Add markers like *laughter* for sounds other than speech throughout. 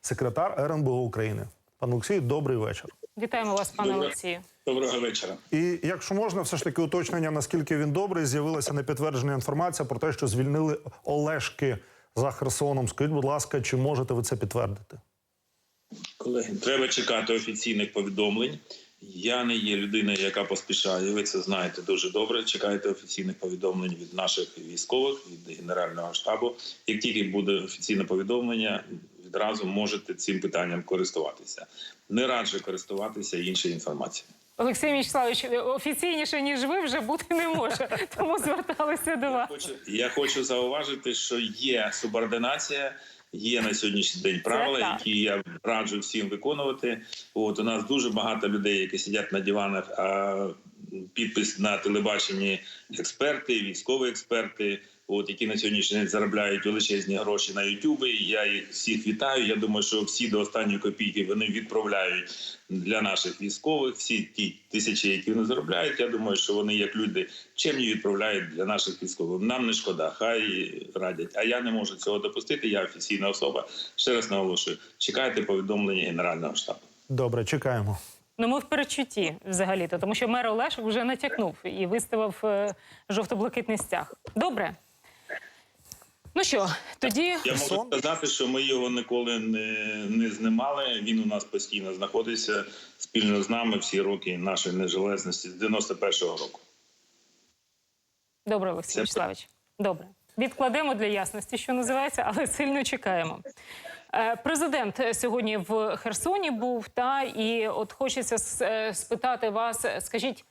секретар РНБО України. Пан Олексій, добрий вечір. Вітаємо вас, пане Олексію. Доброго вечора. І якщо можна, все ж таки уточнення, наскільки він добрий, з'явилася непідтверджена інформація про те, що звільнили Олешки за Херсоном. Скажіть, будь ласка, чи можете ви це підтвердити? Колеги, треба чекати офіційних повідомлень. Я не є людиною, яка поспішає. Ви це знаєте дуже добре. Чекайте офіційних повідомлень від наших військових, від генерального штабу. Як тільки буде офіційне повідомлення, відразу можете цим питанням користуватися. Не раджу користуватися іншою інформацією. Олексій Мічславович, офіційніше ніж ви вже бути не може, *laughs* тому зверталися до вас. Хочу, я хочу зауважити, що є субординація. Є на сьогоднішній день правила, які я раджу всім виконувати. От у нас дуже багато людей, які сидять на диванах, а підпис на телебаченні експерти, військові експерти, от які на сьогоднішній день заробляють величезні гроші на Ютубі. Я їх всіх вітаю. Я думаю, що всі до останньої копійки вони відправляють для наших військових. Всі ті тисячі, які вони заробляють. Я думаю, що вони як люди чемні відправляють для наших військових. Нам не шкода, хай радять. А я не можу цього допустити. Я офіційна особа. Ще раз наголошую: чекайте повідомлення генерального штабу. Добре, чекаємо. Ну, ми в перечутті взагалі-то, тому що мер Олешок вже натякнув і виставив е, жовто-блакитний стяг. Добре. Ну що, тоді Я можу Сон? сказати, що ми його ніколи не, не знімали. Він у нас постійно знаходиться спільно з нами всі роки нашої нежелезності з 91-го року. добре, Олексій Мічславович. Добре. Відкладемо для ясності, що називається, але сильно чекаємо. Е, Президент сьогодні в Херсоні був, та і от хочеться е, спитати вас, е, скажіть.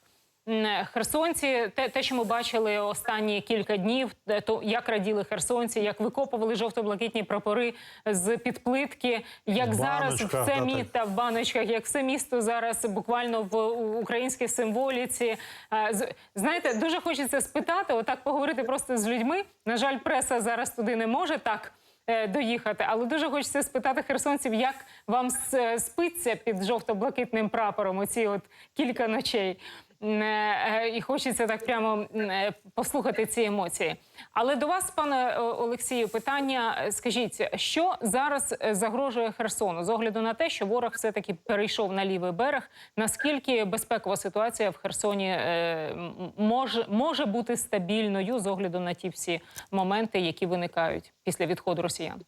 М, Херсонці, те, те, що ми бачили останні кілька днів, е, то як раділи херсонці, як викопували жовто-блакитні прапори з під плитки, як зараз все да, місто так. та в баночках, як все місто зараз буквально в українській символіці. Е, Знаєте, дуже хочеться спитати, отак поговорити просто з людьми. На жаль, преса зараз туди не може так. е, Доїхати, але дуже хочеться спитати херсонців, як вам спиться під жовто-блакитним прапором оці от кілька ночей. М, е, І хочеться так прямо е, послухати ці емоції. Але до вас, пане е, Олексію, питання: е, скажіть, що зараз е, загрожує Херсону з огляду на те, що ворог все таки перейшов на лівий берег? Наскільки безпекова ситуація в Херсоні е, може, може бути стабільною з огляду на ті всі моменти, які виникають після відходу росіян?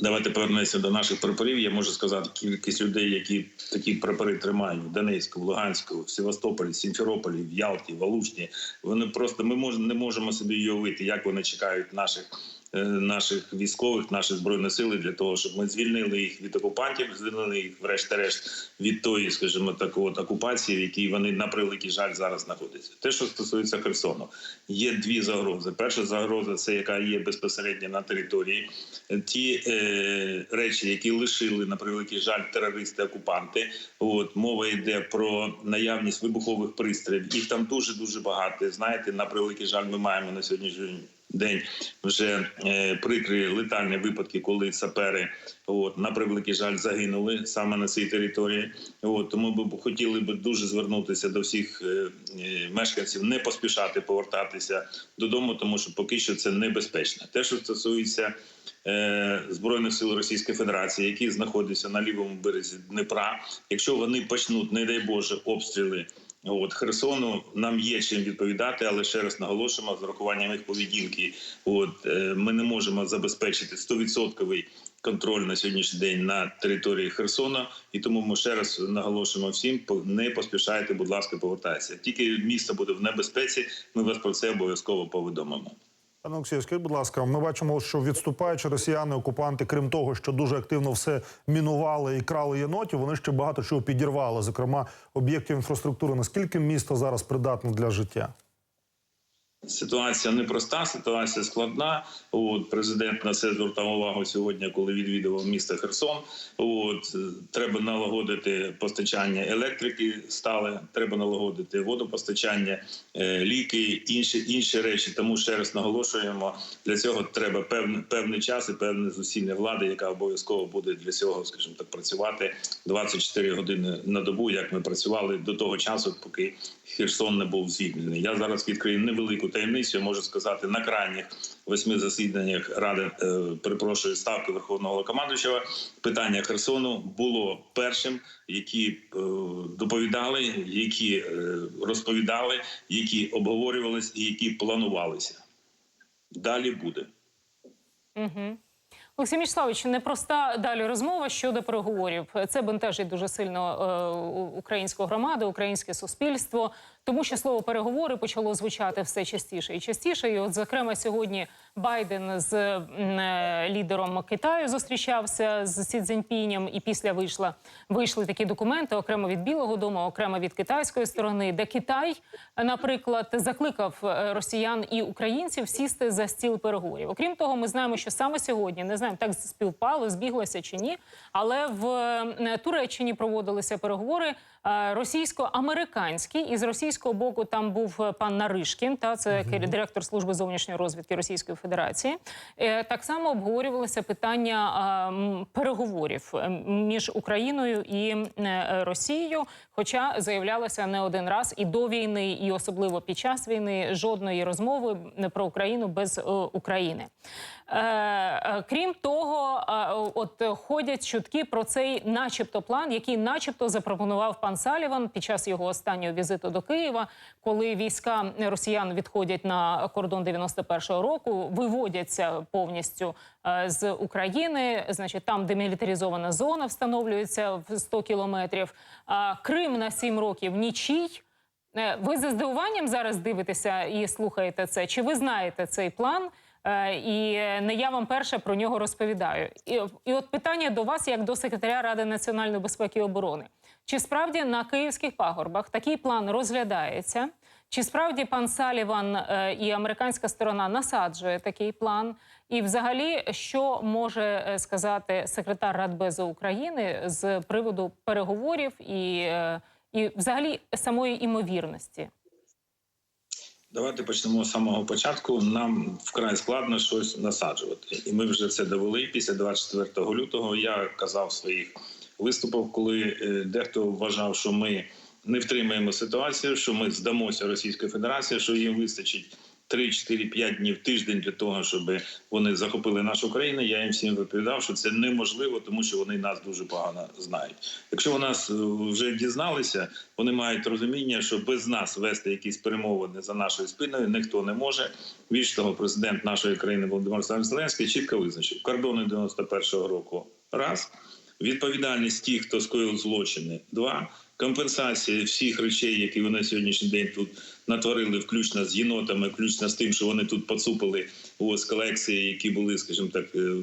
Давайте повернемося до наших прапорів. Я можу сказати кількість людей, які такі прапори тримають в Донецьку, в Луганську, в Севастополі, Сімферополі, в Ялті, в Алушні. Вони просто ми мож, не можемо собі уявити, як вони чекають наших. Е, Наших військових, наші збройні сили для того, щоб ми звільнили їх від окупантів, звільнили їх, врешті-решт, від тої, скажімо, так, от окупації, в якій вони на превеликий жаль зараз знаходяться. Те, що стосується Херсону, є дві загрози. Перша загроза це яка є безпосередньо на території. Ті е, речі, які лишили на превеликий жаль терористи, окупанти. От мова йде про наявність вибухових пристроїв. Їх там дуже дуже багато. Знаєте, на превеликий жаль, ми маємо на сьогоднішній день вже е, прикрі летальні випадки, коли сапери от на превеликий жаль загинули саме на цій території. От тому б хотіли би дуже звернутися до всіх е, е, мешканців, не поспішати повертатися додому, тому що поки що це небезпечно. Те, що стосується збройних сил Російської Федерації, які знаходяться на лівому березі Дніпра, якщо вони почнуть, не дай Боже, обстріли. От Херсону нам є чим відповідати, але ще раз наголошуємо з урахуванням їх поведінки. От е, ми не можемо забезпечити 100% контроль на сьогоднішній день на території Херсона, і тому ми ще раз наголошуємо всім: не поспішайте, будь ласка, повертайтеся. Тільки місто буде в небезпеці. Ми вас про це обов'язково повідомимо. Пане скажіть, будь ласка, ми бачимо, що відступаючи росіяни, окупанти, крім того, що дуже активно все мінували і крали єнотів, вони ще багато чого підірвали, зокрема об'єктів інфраструктури. Наскільки місто зараз придатне для життя? Ситуація непроста, ситуація складна. От президент на це звертав увагу сьогодні, коли відвідував місто Херсон. От е, треба налагодити постачання електрики, стале, треба налагодити водопостачання, е, ліки, інші інші речі. Тому ще раз наголошуємо, для цього треба певний певний час і певне зусилля влади, яка обов'язково буде для цього, скажімо так, працювати 24 години на добу, як ми працювали до того часу, поки Херсон не був звільнений. Я зараз відкрию невелику таємницю, можу сказати, на крайніх восьми засіданнях ради е, перепрошую ставки Верховного Головнокомандуючого питання Херсону було першим, які е, доповідали, які е, розповідали, які обговорювались і які планувалися. Далі буде. Угу. Олексій Мічславович, непроста далі розмова щодо переговорів. Це бентежить дуже сильно е, українську громаду, українське суспільство, тому що слово переговори почало звучати все частіше і частіше. І, от, зокрема, сьогодні Байден з е, лідером Китаю зустрічався з Сі Цзіньпінем, і після вийшла вийшли такі документи окремо від Білого Дому, окремо від китайської сторони, де Китай, наприклад, закликав е, росіян і українців сісти за стіл переговорів. Окрім того, ми знаємо, що саме сьогодні не знаємо, так співпало, збіглося чи ні. Але в Туреччині проводилися переговори е, російсько-американські, і з російського боку там був е, пан Наришкін, та це кер- директор служби зовнішньої розвідки Російської Федерації. Е, Так само обговорювалися питання е, переговорів між Україною і Росією. Хоча заявлялося не один раз і до війни, і особливо під час війни жодної розмови про Україну без України. Крім того, от ходять чутки про цей, начебто, план, який, начебто, запропонував пан Саліван під час його останнього візиту до Києва, коли війська росіян відходять на кордон 91-го року, виводяться повністю е, з України. Значить, там демілітаризована зона встановлюється в 100 кілометрів. Крим на 7 років нічий. Е, Ви за здивуванням зараз дивитеся і слухаєте це? Чи ви знаєте цей план? Е, І не я вам перша про нього розповідаю. І, і от питання до вас, як до секретаря Ради національної безпеки і оборони: чи справді на київських пагорбах такий план розглядається? Чи справді пан Саліван е, і американська сторона насаджує такий план? І, взагалі, що може е, сказати секретар Радбезу України з приводу переговорів і, е, і взагалі самої імовірності? Давайте почнемо з самого початку. Нам вкрай складно щось насаджувати, і ми вже це довели після 24 лютого. Я казав своїх виступах, коли е, дехто вважав, що ми не втримаємо ситуацію, що ми здамося Російської Федерації, що їм вистачить 3, 4, 5 днів тиждень для того, щоб вони захопили нашу країну. Я їм всім відповідав, що це неможливо, тому що вони нас дуже погано знають. Якщо вони нас е, вже дізналися, вони мають розуміння, що без нас вести якісь перемовини за нашою спиною ніхто не може. Більш того, президент нашої країни Володимир Зеленський чітко визначив кордони 91-го року. Раз відповідальність тих, хто скоїв злочини. Два компенсація всіх речей, які вони сьогоднішній день тут натворили, включно з єнотами, включно з тим, що вони тут поцупили ось колекції, які були, скажімо так, е,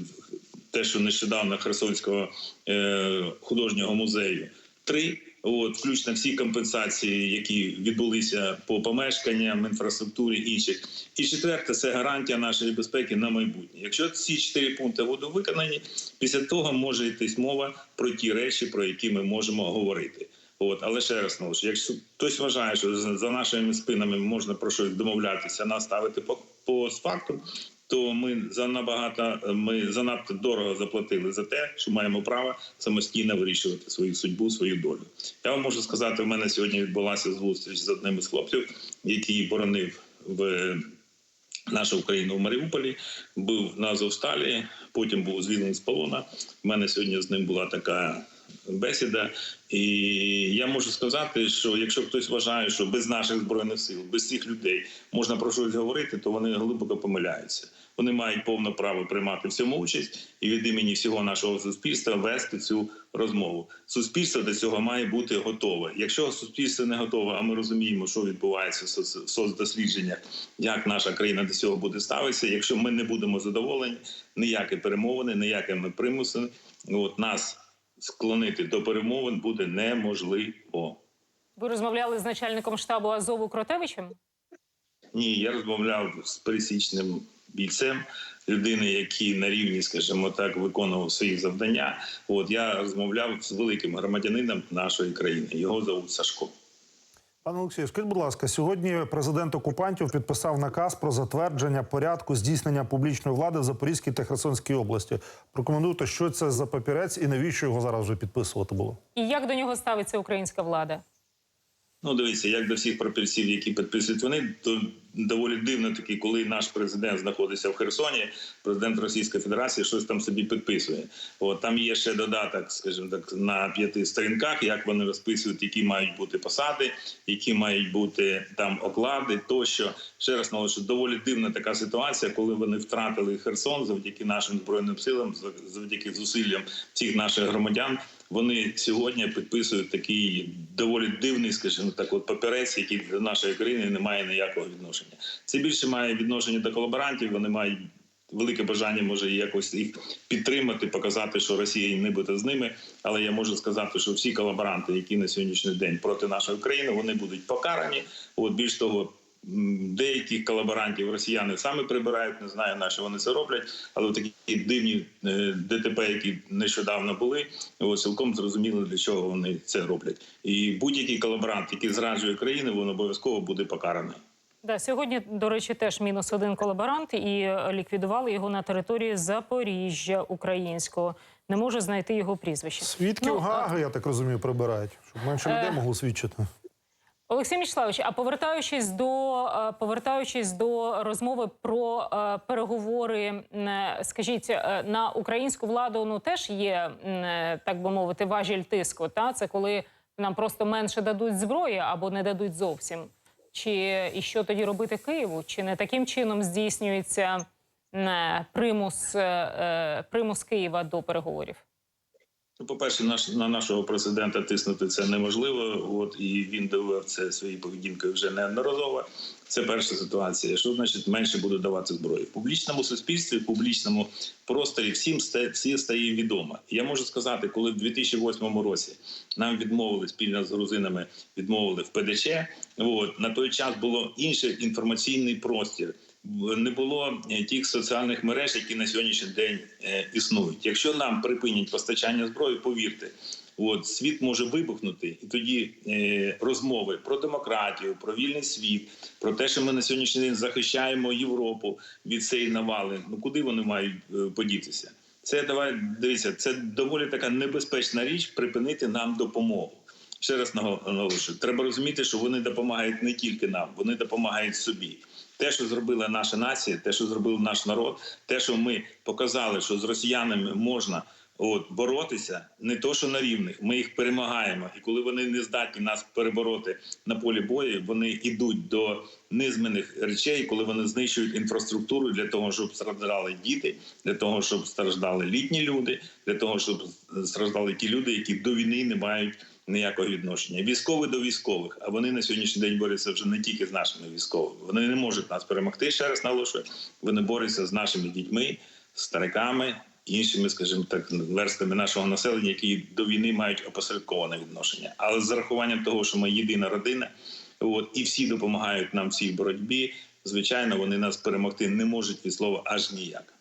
те, що нещодавно Херсонського е, художнього музею. Три. От, включно всі компенсації, які відбулися по помешканням, інфраструктурі інших. І четверте це гарантія нашої безпеки на майбутнє. Якщо ці чотири пункти будуть виконані, після того може йтись мова про ті речі, про які ми можемо говорити. От, але ще раз наголошую, якщо хтось вважає, що за нашими спинами можна про щось домовлятися, нас ставити по, по факту, то ми за набагато ми занадто дорого заплатили за те, що маємо право самостійно вирішувати свою судьбу, свою долю. Я вам можу сказати, в мене сьогодні відбулася зустріч з одним із хлопців, який боронив в нашу Україну в Маріуполі, був на Азовсталі, потім був звільнений з полона. У мене сьогодні з ним була така бесіда. І я можу сказати, що якщо хтось вважає, що без наших збройних сил, без цих людей можна про щось говорити, то вони глибоко помиляються. Вони мають повне право приймати в цьому участь і від імені всього нашого суспільства вести цю розмову. Суспільство до цього має бути готове. Якщо суспільство не готове, а ми розуміємо, що відбувається в соц- в соцдослідженнях, як наша країна до цього буде ставитися. Якщо ми не будемо задоволені, ніякі перемовини, ніякими примусами, от нас склонити до перемовин буде неможливо. Ви розмовляли з начальником штабу Азову Кротевичем? Ні, я розмовляв з пересічним бійцем, людини, який на рівні, скажімо так, виконував свої завдання. От я розмовляв з великим громадянином нашої країни. Його зовуть Сашко. Пане Олексію, скажіть, будь ласка, сьогодні президент окупантів підписав наказ про затвердження порядку здійснення публічної влади в Запорізькій та Херсонській області. Прокоментуйте, що це за папірець і навіщо його зараз вже підписувати було? І як до нього ставиться українська влада? Ну, дивіться, як до всіх папірців, які підписують вони, то доволі дивно таки, коли наш президент знаходиться в Херсоні, президент Російської Федерації щось там собі підписує. От там є ще додаток, скажімо так, на п'яти сторінках, як вони розписують, які мають бути посади, які мають бути там оклади, тощо ще раз наголошую, доволі дивна така ситуація, коли вони втратили Херсон завдяки нашим збройним силам, завдяки зусиллям всіх наших громадян. Вони сьогодні підписують такий доволі дивний, скажімо так, от папірець, який до нашої країни не має ніякого відношення. Це більше має відношення до колаборантів. Вони мають велике бажання, може якось їх підтримати, показати, що Росія нібито з ними. Але я можу сказати, що всі колаборанти, які на сьогоднішній день проти нашої країни, вони будуть покарані. От більш того. Деяких колаборантів росіяни самі прибирають, не знаю, на що вони це роблять, але такі дивні е, ДТП, які нещодавно були, от, цілком зрозуміло, для чого вони це роблять. І будь-який колаборант, який зраджує країну, він обов'язково буде покараний. Да, сьогодні, до речі, теж мінус один колаборант, і е, ліквідували його на території Запоріжжя українського. Не можу знайти його прізвище. Свідків Ну, Гаги, я так розумію, прибирають, щоб менше людей Е, могло свідчити. Олексій Мічславович, а повертаючись до е, повертаючись до розмови про е, переговори, е, скажіть, на українську владу ну теж є так би мовити важіль тиску. Та це коли нам просто менше дадуть зброї або не дадуть зовсім. Чи і що тоді робити Києву? Чи не таким чином здійснюється примус, примус Києва до переговорів? Ну, по-перше, наш на нашого президента тиснути це неможливо. От і він довів це своєю поведінкою вже неодноразово. Це перша ситуація. Що значить менше буде давати зброї в публічному суспільстві, в публічному просторі всім стає всі стає відомо. Я можу сказати, коли в 2008 році нам відмовили спільно з грузинами, відмовили в ПДЧ. От на той час було інший інформаційний простір. Не було е, тих соціальних мереж, які на сьогоднішній день е, існують. Якщо нам припинять постачання зброї, повірте, от світ може вибухнути, і тоді е, розмови про демократію, про вільний світ, про те, що ми на сьогоднішній день захищаємо Європу від цієї навали. Ну куди вони мають подітися? Це давай дивіться, це доволі така небезпечна річ припинити нам допомогу. Ще раз наголошую, треба розуміти, що вони допомагають не тільки нам, вони допомагають собі. Те, що зробила наша нація, те, що зробив наш народ, те, що ми показали, що з росіянами можна от боротися, не то, що на рівних, ми їх перемагаємо. І коли вони не здатні нас перебороти на полі бою, вони йдуть до низменних речей, коли вони знищують інфраструктуру для того, щоб страждали діти, для того, щоб страждали літні люди, для того, щоб страждали ті люди, які до війни не мають ніякого відношення. Військові до військових, а вони на сьогоднішній день борються вже не тільки з нашими військовими. Вони не можуть нас перемогти. Ще раз наголошую. Вони борються з нашими дітьми, стариками, іншими, скажімо так, верстами нашого населення, які до війни мають опосередковане відношення. Але з зарахуванням того, що ми єдина родина, от і всі допомагають нам в цій боротьбі. Звичайно, вони нас перемогти не можуть від слова аж ніяк.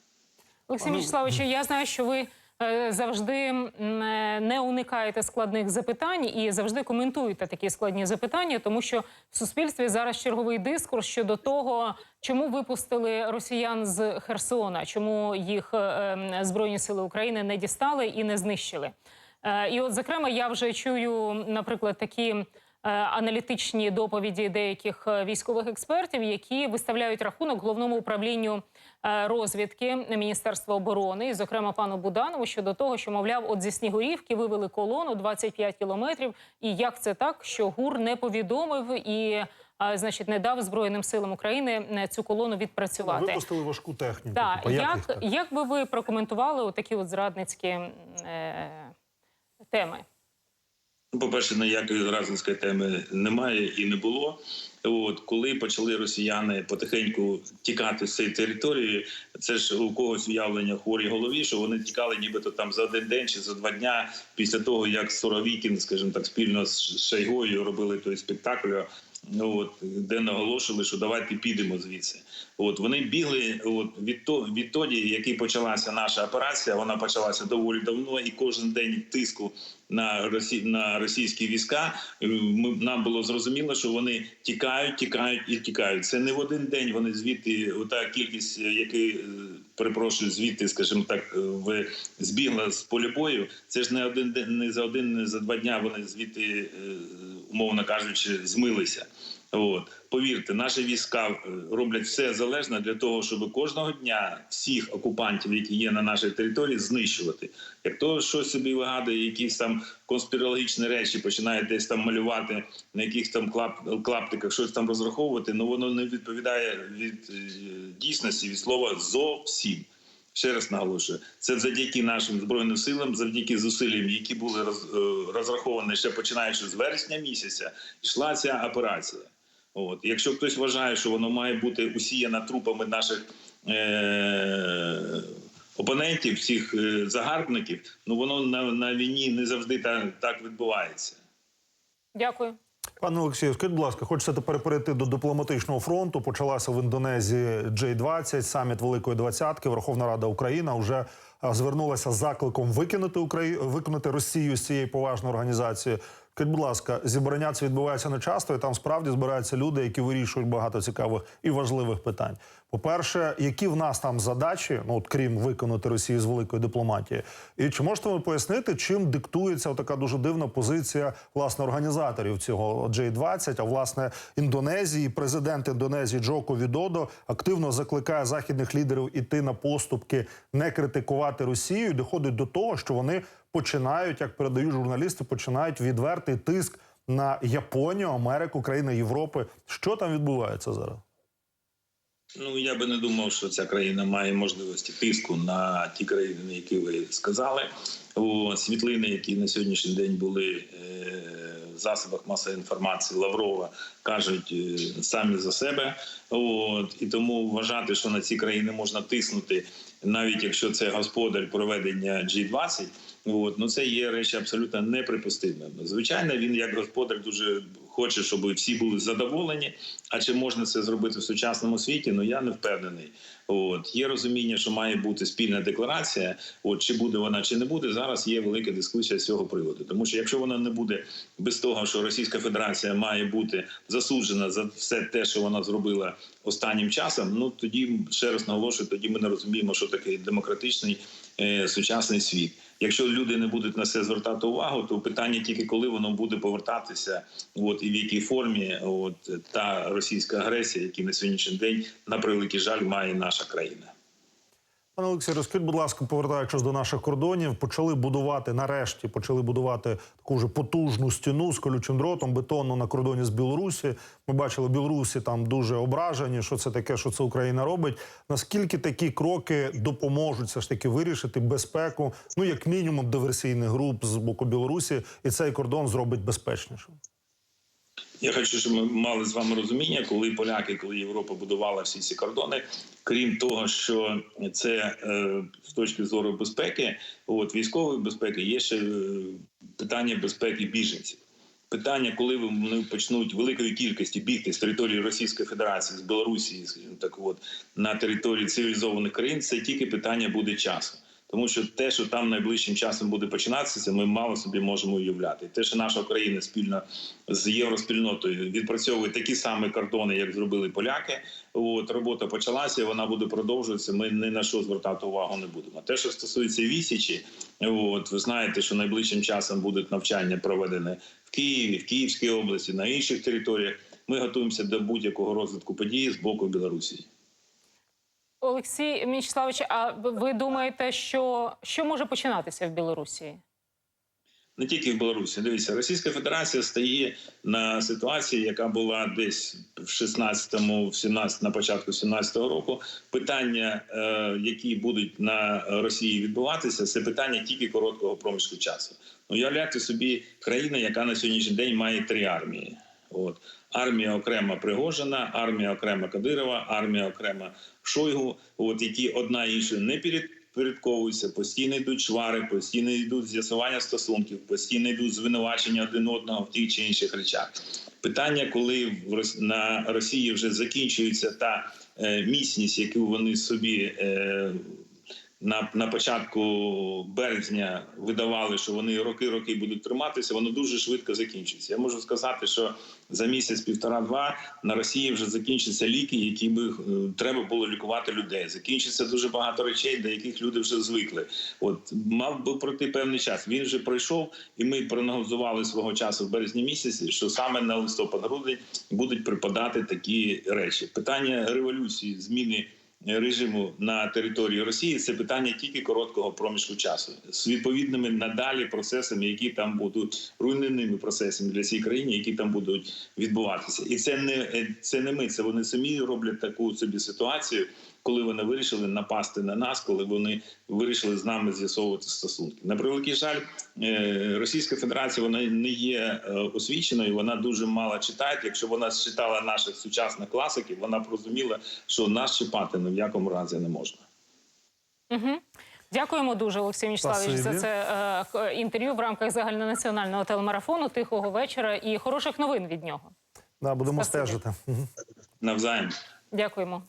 Олексій Вячеславович, я знаю, що ви завжди е, не уникаєте складних запитань і завжди коментуєте такі складні запитання, тому що в суспільстві зараз черговий дискурс щодо того, чому випустили росіян з Херсона, чому їх е, збройні сили України не дістали і не знищили. Е, І, от, зокрема, я вже чую, наприклад, такі е, аналітичні доповіді деяких е, військових експертів, які виставляють рахунок головному управлінню е, розвідки Міністерства оборони, і, зокрема, пану Буданову щодо того, що мовляв, от зі Снігурівки вивели колону 25 кілометрів. І як це так, що ГУР не повідомив і, е, значить, не дав Збройним силам України е, цю колону відпрацювати? Випустили важку техніку. Так, Типу, як, як, як би ви прокоментували такі от зрадницькі е, теми? Ну, По-перше, ніякої зразницької теми немає і не було. От коли почали росіяни потихеньку тікати з цієї території, це ж у когось уявлення хворій голові, що вони тікали, нібито там за один день чи за два дня після того, як Соровікін, скажімо так, спільно з Шайгою робили той спектакль. От де наголошували, що давайте підемо звідси. От вони бігли. От відто, відтоді, як почалася наша операція, вона почалася доволі давно, і кожен день тиску на росі на російські війська. Ми нам було зрозуміло, що вони тікають, тікають і тікають. Це не в один день. Вони звідти, ота кількість, які перепрошую, звідти, скажімо так, в збігла з полі бою. Це ж не один день, не за один, не за два дня. Вони звідти, умовно кажучи, змилися. От повірте, наші війська е, роблять все залежне для того, щоб кожного дня всіх окупантів, які є на нашій території, знищувати. Як то щось собі вигадує, якісь там конспірологічні речі, починає десь там малювати на якихось там клап, клаптиках, щось там розраховувати, ну воно не відповідає від е, дійсності від слова зовсім. Ще раз наголошую, це завдяки нашим збройним силам, завдяки зусиллям, які були е, розраховані ще починаючи з вересня місяця, йшла ця операція. От якщо хтось вважає, що воно має бути усіяна трупами наших е- опонентів, всіх е- загарбників, ну воно на, на війні не завжди так, так відбувається. Дякую. Пане Олексію, скажіть, будь ласка, хочеться тепер перейти до дипломатичного фронту. Почалася в Індонезії J-20, саміт Великої Двадцятки. Верховна Рада Україна вже звернулася з закликом викинути Украї... викинути Росію з цієї поважної організації. Скажіть, будь ласка, зібрання це відбувається не часто, і там справді збираються люди, які вирішують багато цікавих і важливих питань. По-перше, які в нас там задачі, ну от крім виконати Росію з великої дипломатії, і чи можете ви пояснити, чим диктується така дуже дивна позиція власне організаторів цього J-20, а власне Індонезії, президент Індонезії Джоко Відодо активно закликає західних лідерів іти на поступки, не критикувати Росію. і Доходить до того, що вони починають, як передають журналісти, починають відвертий тиск на Японію, Америку, країни Європи. Що там відбувається зараз? Ну я би не думав, що ця країна має можливості тиску на ті країни, які ви сказали. О, світлини, які на сьогоднішній день були е, в засобах масової інформації Лаврова, кажуть е, самі за себе. От і тому вважати, що на ці країни можна тиснути, навіть якщо це господар проведення G20, От, ну це є речі абсолютно неприпустимими. Звичайно, він як господар дуже хоче, щоб всі були задоволені. А чи можна це зробити в сучасному світі? Ну я не впевнений. От є розуміння, що має бути спільна декларація. От чи буде вона, чи не буде зараз. Є велика дискусія з цього приводу. Тому що якщо вона не буде без того, що Російська Федерація має бути засуджена за все те, що вона зробила останнім часом, ну тоді ще раз наголошую, тоді ми не розуміємо, що таке демократичний е, сучасний світ. Якщо люди не будуть на це звертати увагу, то питання тільки коли воно буде повертатися, от і в якій формі, от та російська агресія, які на сьогоднішній день на превеликий жаль має наша країна. Пане Олексію, розкажіть, будь ласка, повертаючись до наших кордонів, почали будувати нарешті, почали будувати таку вже потужну стіну з колючим дротом, бетонну на кордоні з Білорусі. Ми бачили, білорусі там дуже ображені. Що це таке, що це Україна робить? Наскільки такі кроки допоможуть все ж таки вирішити безпеку? Ну як мінімум диверсійних груп з боку Білорусі, і цей кордон зробить безпечнішим? Я хочу, щоб ми мали з вами розуміння, коли поляки, коли Європа будувала всі ці кордони. Крім того, що це е, з точки зору безпеки, от військової безпеки, є ще е, питання безпеки біженців. Питання, коли вони почнуть великої кількості бігти з території Російської Федерації, з Білорусі, так от на території цивілізованих країн, це тільки питання буде часу. Тому що те, що там найближчим часом буде починатися, ми мало собі можемо уявляти. Те, що наша країна спільно з євроспільнотою відпрацьовує такі самі кордони, як зробили поляки. От робота почалася, вона буде продовжуватися. Ми ні на що звертати увагу не будемо. Те, що стосується вісічі, от ви знаєте, що найближчим часом будуть навчання проведені в Києві, в Київській області, на інших територіях. Ми готуємося до будь-якого розвитку події з боку Білорусі. Олексій Мічславович, а ви думаєте, що, що може починатися в Білорусі? не тільки в Білорусі. Дивіться, Російська Федерація стає на ситуації, яка була десь в 16-му, в 17 на початку 17-го року. Питання, е, які будуть на Росії відбуватися, це питання тільки короткого проміжку часу. Уявляйте собі країна, яка на сьогоднішній день має три армії. От армія окрема Пригожина, армія окрема Кадирова, армія окрема Шойгу. От які одна іншу не підпорядковуються, постійно йдуть чвари, постійно йдуть з'ясування стосунків, постійно йдуть звинувачення один одного в тих чи інших речах. Питання, коли на Росії вже закінчується та е, міцність, яку вони собі е, на, на початку березня видавали, що вони роки-роки будуть триматися, воно дуже швидко закінчиться. Я можу сказати, що за місяць, півтора-два на Росії вже закінчаться ліки, які би е, треба було лікувати людей. Закінчиться дуже багато речей, до яких люди вже звикли. От мав би пройти певний час. Він вже пройшов, і ми прогнозували свого часу в березні місяці, що саме на листопад-грудень будуть припадати такі речі. Питання революції, зміни режиму на території Росії це питання тільки короткого проміжку часу з відповідними надалі процесами, які там будуть руйнівними процесами для цієї країни, які там будуть відбуватися, і це не це не ми. Це вони самі роблять таку собі ситуацію, коли вони вирішили напасти на нас, коли вони вирішили з нами з'ясовувати стосунки. На превеликий жаль, е, Російська Федерація вона не є е, освіченою. Вона дуже мало читає. Якщо вона читала наших сучасних класиків, вона б розуміла, що нас чіпати ні в якому разі не можна. Угу. Дякуємо дуже, Олексій Мічславович, за це е, інтерв'ю в рамках загальнонаціонального телемарафону. Тихого вечора і хороших новин від нього. Да, будемо Спасибі. стежити. Навзаєм. Дякуємо.